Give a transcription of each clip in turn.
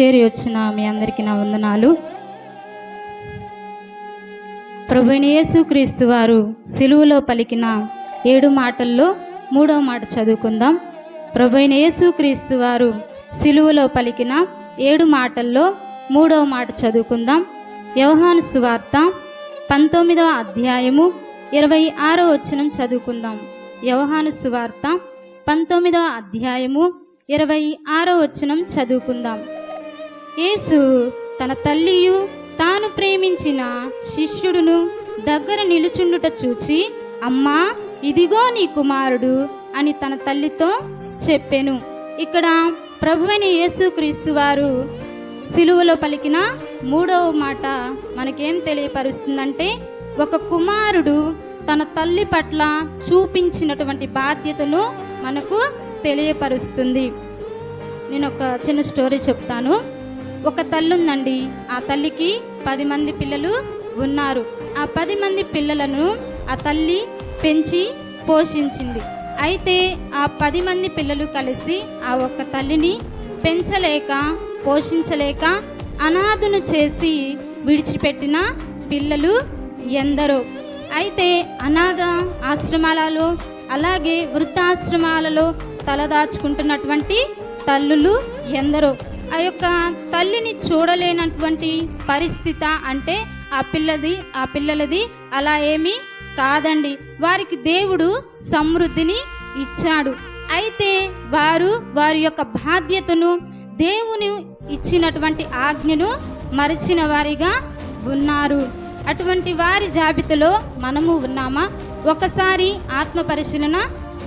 చేరి వచ్చిన మీ అందరికీ నా వందనాలు. ప్రభుని యేసుక్రీస్తు వారు సిలువలో పలికిన ఏడు మాటల్లో మూడవ మాట చదువుకుందాం. ప్రభుని యేసుక్రీస్తు వారు సిలువలో పలికిన ఏడు మాటల్లో మూడవ మాట చదువుకుందాం. వ్యవహాను సువార్త పంతొమ్మిదవ అధ్యాయము ఇరవై ఆరో వచనం చదువుకుందాం. వ్యవహాను సువార్త పంతొమ్మిదవ అధ్యాయము ఇరవై ఆరో వచనం చదువుకుందాం. యేసు తన తల్లియు తాను ప్రేమించిన శిష్యుడును దగ్గర నిలుచుండుట చూచి అమ్మా ఇదిగో నీ కుమారుడు అని తన తల్లితో చెప్పెను. ఇక్కడ ప్రభువైన యేసుక్రీస్తు వారు సిలువలో పలికిన మూడవ మాట మనకేం తెలియపరుస్తుందంటే ఒక కుమారుడు తన తల్లి పట్ల చూపించినటువంటి బాధ్యతను మనకు తెలియపరుస్తుంది. నేను ఒక చిన్న స్టోరీ చెప్తాను. ఒక తల్లి ఉందండి ఆ తల్లికి పది మంది పిల్లలు ఉన్నారు. ఆ పది మంది పిల్లలను ఆ తల్లి పెంచి పోషించింది. అయితే ఆ పది మంది పిల్లలు కలిసి ఆ ఒక్క తల్లిని పెంచలేక పోషించలేక అనాథను చేసి విడిచిపెట్టిన పిల్లలు ఎందరో. అయితే అనాథ ఆశ్రమాలలో అలాగే వృద్ధాశ్రమాలలో తలదాచుకుంటున్నటువంటి తల్లులు ఎందరో. ఆ యొక్క తల్లిని చూడలేనటువంటి పరిస్థితి అంటే ఆ పిల్లది ఆ పిల్లలది అలా ఏమీ కాదండి. వారికి దేవుడు సమృద్ధిని ఇచ్చాడు. అయితే వారు వారి యొక్క బాధ్యతను దేవుని ఇచ్చినటువంటి ఆజ్ఞను మరిచిన వారిగా ఉన్నారు. అటువంటి వారి జాబితాలో మనము ఉన్నామా? ఒకసారి ఆత్మ పరిశీలన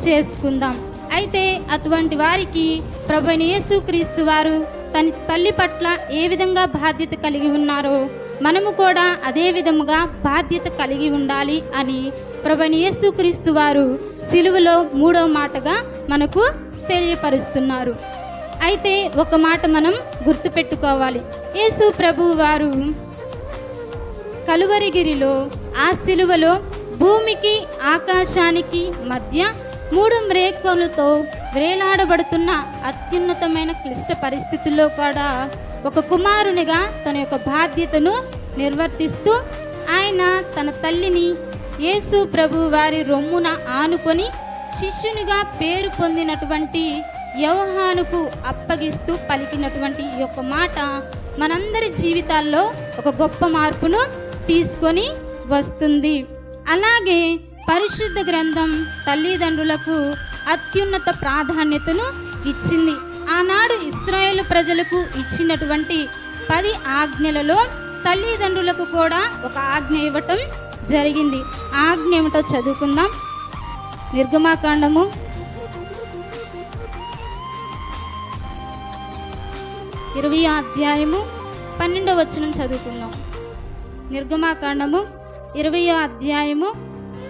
చేసుకుందాం. అయితే అటువంటి వారికి ప్రభు యేసుక్రీస్తు వారు తన తల్లి పట్ల ఏ విధంగా బాధ్యత కలిగి ఉన్నారో మనము కూడా అదే విధముగా బాధ్యత కలిగి ఉండాలి అని ప్రభు యేసుక్రీస్తు వారు సిలువలో మూడవ మాటగా మనకు తెలియపరుస్తున్నారు. అయితే ఒక మాట మనం గుర్తుపెట్టుకోవాలి. యేసు ప్రభు వారు కలువరిగిరిలో ఆ సిలువలో భూమికి ఆకాశానికి మధ్య మూడు మ్రేకులతో వేలాడబడుతున్న అత్యున్నతమైన క్లిష్ట పరిస్థితుల్లో కూడా ఒక కుమారునిగా తన యొక్క బాధ్యతను నిర్వర్తిస్తూ ఆయన తన తల్లిని యేసు ప్రభు వారి రొమ్మున ఆనుకొని శిష్యునిగా పేరు పొందినటువంటి యవహానుకు అప్పగిస్తూ పలికినటువంటి ఈ యొక్క మాట మనందరి జీవితాల్లో ఒక గొప్ప మార్పును తీసుకొని వస్తుంది. అలాగే పరిశుద్ధ గ్రంథం తల్లిదండ్రులకు అత్యున్నత ప్రాధాన్యతను ఇచ్చింది. ఆనాడు ఇస్రాయేల్ ప్రజలకు ఇచ్చినటువంటి పది ఆజ్ఞలలో తల్లిదండ్రులకు కూడా ఒక ఆజ్ఞ ఇవ్వటం జరిగింది. ఆజ్ఞ ఏమిటో చదువుకుందాం. నిర్గమాకాండము. ఇరవై అధ్యాయము పన్నెండవ వచనం చదువుకుందాం. నిర్గమాకాండము. ఇరవయో అధ్యాయము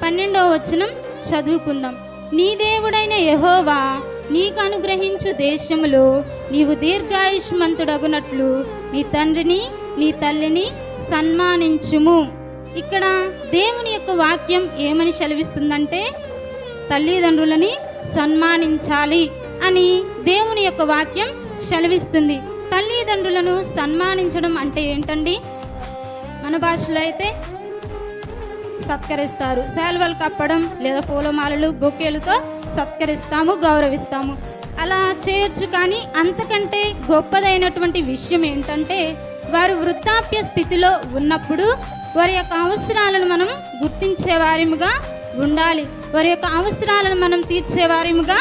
పన్నెండవ వచనం చదువుకుందాం. నీ దేవుడైన యహోవా నీకు అనుగ్రహించు దేశములో నీవు దీర్ఘాయుష్మంతుడగునట్లు నీ తండ్రిని నీ తల్లిని సన్మానించుము. ఇక్కడ దేవుని యొక్క వాక్యం ఏమని సెలవిస్తుందంటే తల్లిదండ్రులని సన్మానించాలి అని దేవుని యొక్క వాక్యం సెలవిస్తుంది. తల్లిదండ్రులను సన్మానించడం అంటే ఏంటండి? మన భాషలో అయితే సత్కరిస్తారు. శాల్వలు కప్పడం లేదా పూలమాలలు బొకేలతో సత్కరిస్తాము గౌరవిస్తాము. అలా చేయొచ్చు కానీ అంతకంటే గొప్పదైనటువంటి విషయం ఏంటంటే వారు వృద్ధాప్య స్థితిలో ఉన్నప్పుడు వారి యొక్క అవసరాలను మనం గుర్తించే వారిముగా ఉండాలి. వారి యొక్క అవసరాలను మనం తీర్చే వారిముగా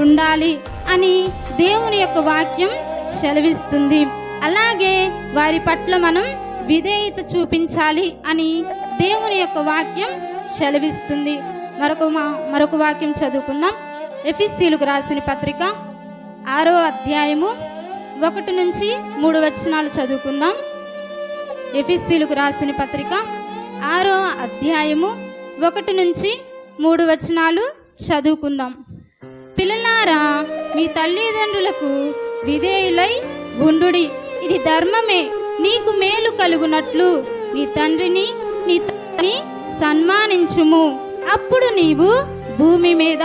ఉండాలి అని దేవుని యొక్క వాక్యం సెలవిస్తుంది. అలాగే వారి పట్ల మనం విధేయత చూపించాలి అని దేవుని యొక్క వాక్యం సెలవిస్తుంది. మరొక మా మరొక వాక్యం చదువుకుందాం. ఎఫిస్సీలకు రాసిన పత్రిక ఆరో అధ్యాయము ఒకటి నుంచి మూడు వచనాలు చదువుకుందాం. ఎఫిస్సీలకు రాసిన పత్రిక ఆరో అధ్యాయము ఒకటి నుంచి మూడు వచనాలు చదువుకుందాం. పిల్లలారా మీ తల్లిదండ్రులకు విధేయులై ఉండుడి. ఇది ధర్మమే నీకు మేలు కలుగునట్లు. నీ తండ్రిని నీ తల్లిని సన్మానించుము. అప్పుడు నీవు భూమి మీద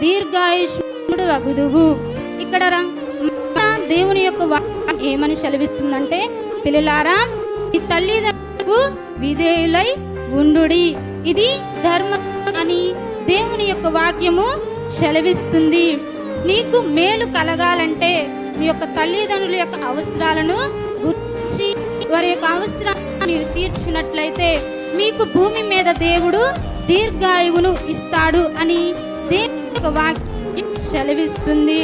దీర్ఘాయుష్ముడు వగుదువు ఇక్కడ దేవుని యొక్క వాక్యం ఏమని సెలవిస్తుందంటే పిల్లలారా ఈ తల్లిదండ్రులకు విధేయులై ఉండుడి. ఇది ధర్మం అని దేవుని యొక్క వాక్యము సెలవిస్తుంది. నీకు మేలు కలగాలంటే నీ యొక్క తల్లిదండ్రుల యొక్క అవసరాలను గుర్తించి వారి యొక్క అవసరాలను మీరు తీర్చినట్లయితే మీకు భూమి మీద దేవుడు దీర్ఘాయువును ఇస్తాడు అని దేవుని వాక్యం సెలవిస్తుంది.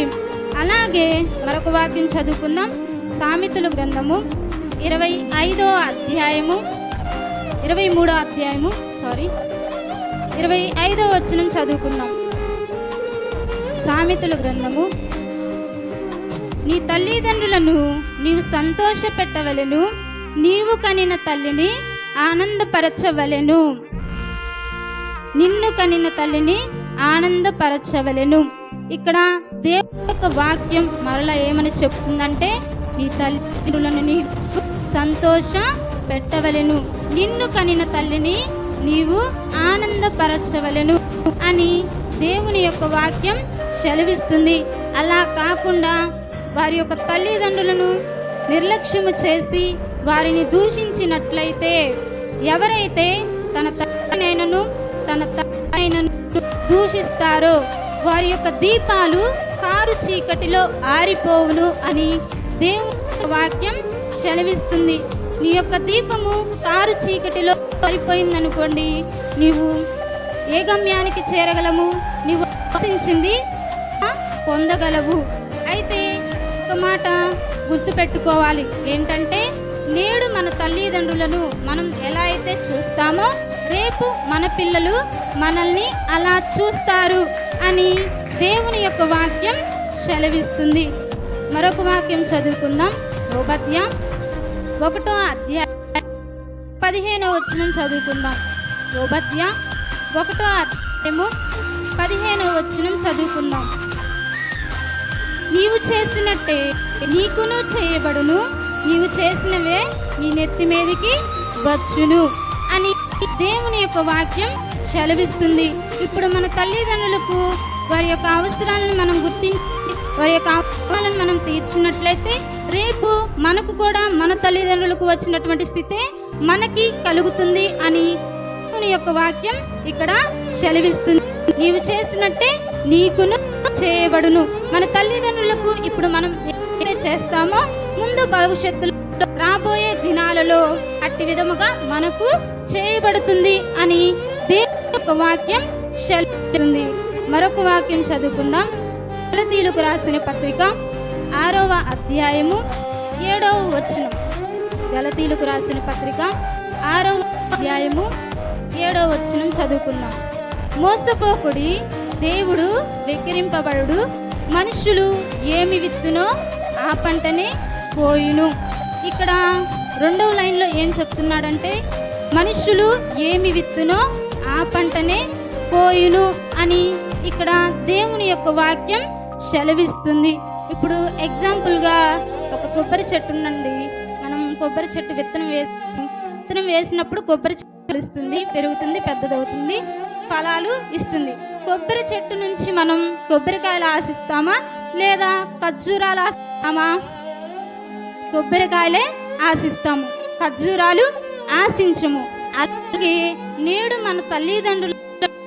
అలాగే మరొక వాక్యం చదువుకుందాం. సామెతల గ్రంథము ఇరవై ఐదో అధ్యాయము ఇరవై మూడో అధ్యాయము సారీ ఇరవై ఐదో వచనం చదువుకుందాం. సామెతల గ్రంథము నీ తల్లిదండ్రులను నీవు సంతోష పెట్టవలను నీవు కనిన తల్లిని ఆనందపరచవలెను. నిన్ను కనిన తల్లిని ఆనందపరచవలెను. ఇక్కడ దేవుని యొక్క వాక్యం మరలా ఏమని చెప్తుందంటే నీ తల్లిదండ్రులను నీవు సంతోష పెట్టవలెను. నిన్ను కనిన తల్లిని నీవు ఆనందపరచవలెను అని దేవుని యొక్క వాక్యం సెలవిస్తుంది. అలా కాకుండా వారి యొక్క తల్లిదండ్రులను నిర్లక్ష్యము చేసి వారిని దూషించినట్లయితే ఎవరైతే తన తనను తన తనను దూషిస్తారో వారి యొక్క దీపాలు కారు చీకటిలో ఆరిపోవును అని దేవుని వాక్యం సెలవిస్తుంది. నీ యొక్క దీపము కారు చీకటిలో ఆరిపోయిందనుకోండి నీవు ఏ గమ్యానికి చేరగలము నీవు ఆశించింది పొందగలవు. అయితే ఒక మాట గుర్తుపెట్టుకోవాలి. ఏంటంటే నేడు మన తల్లిదండ్రులను మనం ఎలా అయితే చూస్తామో రేపు మన పిల్లలు మనల్ని అలా చూస్తారు అని దేవుని యొక్క వాక్యం సెలవిస్తుంది. మరొక వాక్యం చదువుకుందాం. ఓబద్య ఒకటో అధ్యాయం పదిహేనో వచనం చదువుకుందాం. ఓబద్య ఒకటో అధ్యాయము పదిహేనో వచనం చదువుకుందాం. నీవు చేసినట్టే నీకును చేయబడును. నీవు చేసినవే నీ నెత్తి మీదకి వచ్చును అని దేవుని యొక్క వాక్యం సెలవిస్తుంది. ఇప్పుడు మన తల్లిదండ్రులకు వారి యొక్క అవసరాలను మనం గుర్తించి వారి యొక్క అవసరాలను మనం తీర్చినట్లయితే రేపు మనకు కూడా మన తల్లిదండ్రులకు వచ్చినటువంటి స్థితి మనకి కలుగుతుంది అని దేవుని యొక్క వాక్యం ఇక్కడ సెలవిస్తుంది. నీవు చేసినట్టే నీకును చేయబడును. మన తల్లిదండ్రులకు ఇప్పుడు మనం చేస్తామో ముందు భవిష్యత్తులో రాబోయే దినాలలో అట్టి విధముగా మనకు చేయబడుతుంది అని దేవుని యొక్క వాక్యం సెలవుతుంది మరొక వాక్యం చదువుకుందాం. గలతీలకు రాసిన పత్రిక ఆరవ అధ్యాయము ఏడవ వచనం. గలతీలకు రాసిన పత్రిక ఆరవ అధ్యాయము ఏడవ వచనం చదువుకుందాం. మోసపోకుడి దేవుడు వెక్కిరింపబడు మనుషులు ఏమి విత్తునో ఆ పంటనే పోయిను. ఇక్కడ రెండవ లైన్లో ఏం చెప్తున్నాడంటే మనుషులు ఏమి విత్తునో ఆ పంటనే కోయును అని ఇక్కడ దేవుని యొక్క వాక్యం సెలవిస్తుంది. ఇప్పుడు ఎగ్జాంపుల్గా ఒక కొబ్బరి చెట్టు ఉందండి. మనం కొబ్బరి చెట్టు విత్తనం వేసి విత్తనం వేసినప్పుడు కొబ్బరి చెట్టు కలుస్తుంది పెరుగుతుంది పెద్దదవుతుంది ఫలాలు ఇస్తుంది. కొబ్బరి చెట్టు నుంచి మనం కొబ్బరికాయలు ఆశిస్తామా? లేదా ఖర్జూరాలు ఆశిస్తామా? కొబ్బరికాయలే ఆశిస్తాము ఖర్జూరాలు ఆశించము. అలాగే నేడు మన తల్లిదండ్రులు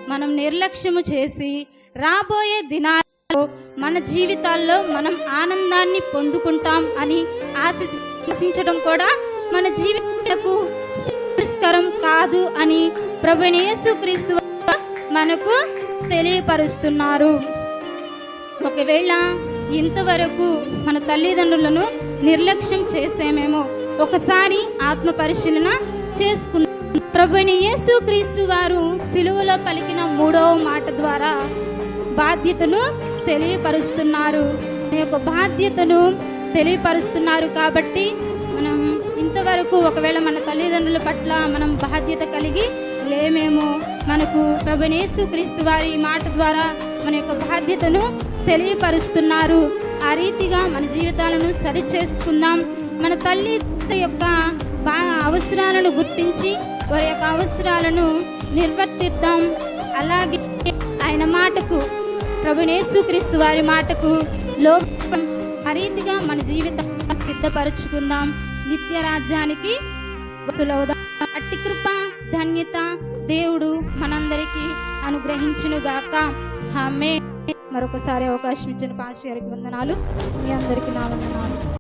మనం నిర్లక్ష్యము చేసి రాబోయే దినాల్లో మన జీవితాల్లో మనం ఆనందాన్ని పొందుకుంటాం అని ఆశి ఆశించడం కూడా మన జీవితకు సంస్కరం కాదు అని ప్రభునేసు క్రీస్తు మనకు తెలియపరుస్తున్నారు. ఒకవేళ ఇంతవరకు మన తల్లిదండ్రులను నిర్లక్ష్యం చేసేమేమో ఒకసారి ఆత్మ పరిశీలన చేసుకుందాం. ప్రభుని యేసు క్రీస్తు వారు సిలువలో పలికిన మూడవ మాట ద్వారా బాధ్యతను తెలియపరుస్తున్నారు. యొక్క బాధ్యతను తెలియపరుస్తున్నారు కాబట్టి మనం ఇంతవరకు ఒకవేళ మన తల్లిదండ్రుల పట్ల మనం బాధ్యత కలిగి లేమేమో. మనకు ప్రభునేసు క్రీస్తు వారి మాట ద్వారా మన యొక్క బాధ్యతను తెలియపరుస్తున్నారు. ఆ రీతిగా మన జీవితాలను సరి చేసుకుందాం. మన తల్లి యొక్క బా అవసరాలను గుర్తించి వారి యొక్క అవసరాలను నిర్వర్తిద్దాం. అలాగే ఆయన మాటకు ప్రభునేసుక్రీస్తు వారి మాటకు లో ఆ రీతిగా మన జీవితం సిద్ధపరచుకుందాం. నిత్య రాజ్యానికి అట్టి కృప ధన్యత దేవుడు మనందరికీ అనుగ్రహించునుగాక. హమే మరొకసారి అవకాశం ఇచ్చిన పాస్ గారికి వందనాలు. మీ అందరికీ నా వందనాలు.